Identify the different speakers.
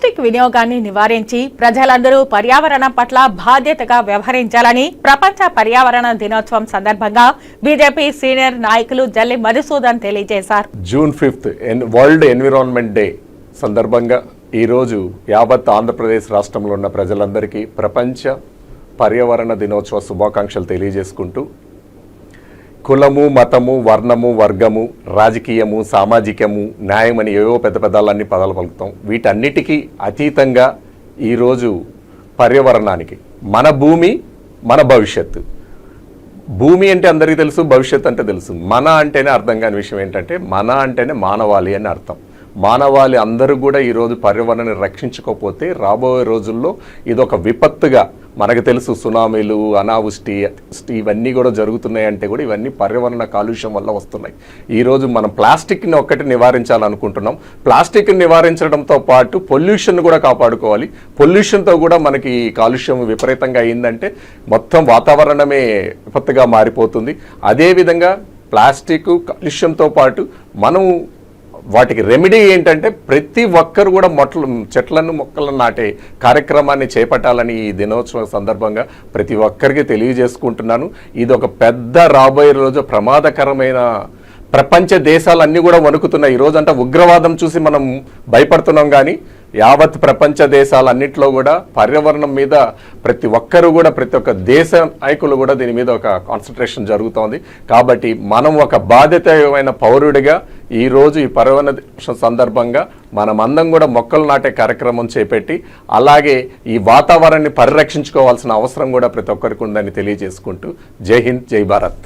Speaker 1: Plastic వినియోగాన్ని నివారించి ప్రజలందరూ పర్యావరణం పట్ల బాధ్యతగా వ్యవహరించాలని ప్రపంచ పర్యావరణ దినోత్సవం సందర్భంగా బీజేపీ సీనియర్ నాయకులు జల్లి మధుసూదన్ తెలియజేశారు.
Speaker 2: June fifth World Environment Day సందర్భంగా ఈరోజు యావత్ ఆంధ్రప్రదేశ్ రాష్ట్రంలో ఉన్న ప్రజలందరికీ ప్రపంచ పర్యావరణ దినోత్సవ శుభాకాంక్షలు తెలియజేసుకుంటూ కులము మతము వర్ణము వర్గము రాజకీయము సామాజికము న్యాయం అని ఏవో పెద్ద పెద్దాలన్నీ పదాలు పలుకుతాం. వీటన్నిటికీ అతీతంగా ఈరోజు పర్యావరణానికి మన భూమి మన భవిష్యత్తు. భూమి అంటే అందరికీ తెలుసు భవిష్యత్ అంటే తెలుసు. మన అంటేనే అర్థం కాని విషయం ఏంటంటే మన అంటేనే మానవాళి అని అర్థం. మానవాళి అందరూ కూడా ఈరోజు పర్యావరణాన్ని రక్షించుకోకపోతే రాబోయే రోజుల్లో ఇది ఒక విపత్తుగా మనకు తెలుసు సునామీలు అనావృష్టి ఇవన్నీ కూడా జరుగుతున్నాయి అంటే కూడా ఇవన్నీ పర్యావరణ కాలుష్యం వల్ల వస్తున్నాయి. ఈరోజు మనం ప్లాస్టిక్ని ఒక్కటి నివారించాలనుకుంటున్నాం. ప్లాస్టిక్ని నివారించడంతో పాటు పొల్యూషన్ కూడా కాపాడుకోవాలి. పొల్యూషన్తో కూడా మనకి ఈ కాలుష్యం విపరీతంగా అయిందంటే మొత్తం వాతావరణమే విపత్తుగా మారిపోతుంది. అదేవిధంగా ప్లాస్టిక్ కాలుష్యంతో పాటు మనం వాటికి రెమెడీ ఏంటంటే ప్రతి ఒక్కరు కూడా మొట్టలు చెట్లను మొక్కలను నాటే కార్యక్రమాన్ని చేపట్టాలని ఈ దినోత్సవం సందర్భంగా ప్రతి ఒక్కరికి తెలియజేసుకుంటున్నాను. ఇది ఒక పెద్ద రాబోయే రోజు ప్రమాదకరమైన ప్రపంచ దేశాలన్నీ కూడా వణుకుతున్నాయి. ఈ రోజంతా ఉగ్రవాదం చూసి మనం భయపడుతున్నాం కానీ యావత్ ప్రపంచ దేశాలన్నింటిలో కూడా పర్యావరణం మీద ప్రతి ఒక్కరు కూడా ప్రతి ఒక్క దేశ నాయకులు కూడా దీని మీద ఒక కాన్సన్ట్రేషన్ జరుగుతోంది. కాబట్టి మనం ఒక బాధ్యతమైన పౌరుడిగా ఈరోజు ఈ పర్యావరణ దినోత్సవం సందర్భంగా మనమందం కూడా మొక్కలు నాటే కార్యక్రమం చేపట్టి అలాగే ఈ వాతావరణాన్ని పరిరక్షించుకోవాల్సిన అవసరం కూడా ప్రతి ఒక్కరికి ఉందని తెలియజేసుకుంటూ జై హింద్ జై భారత్.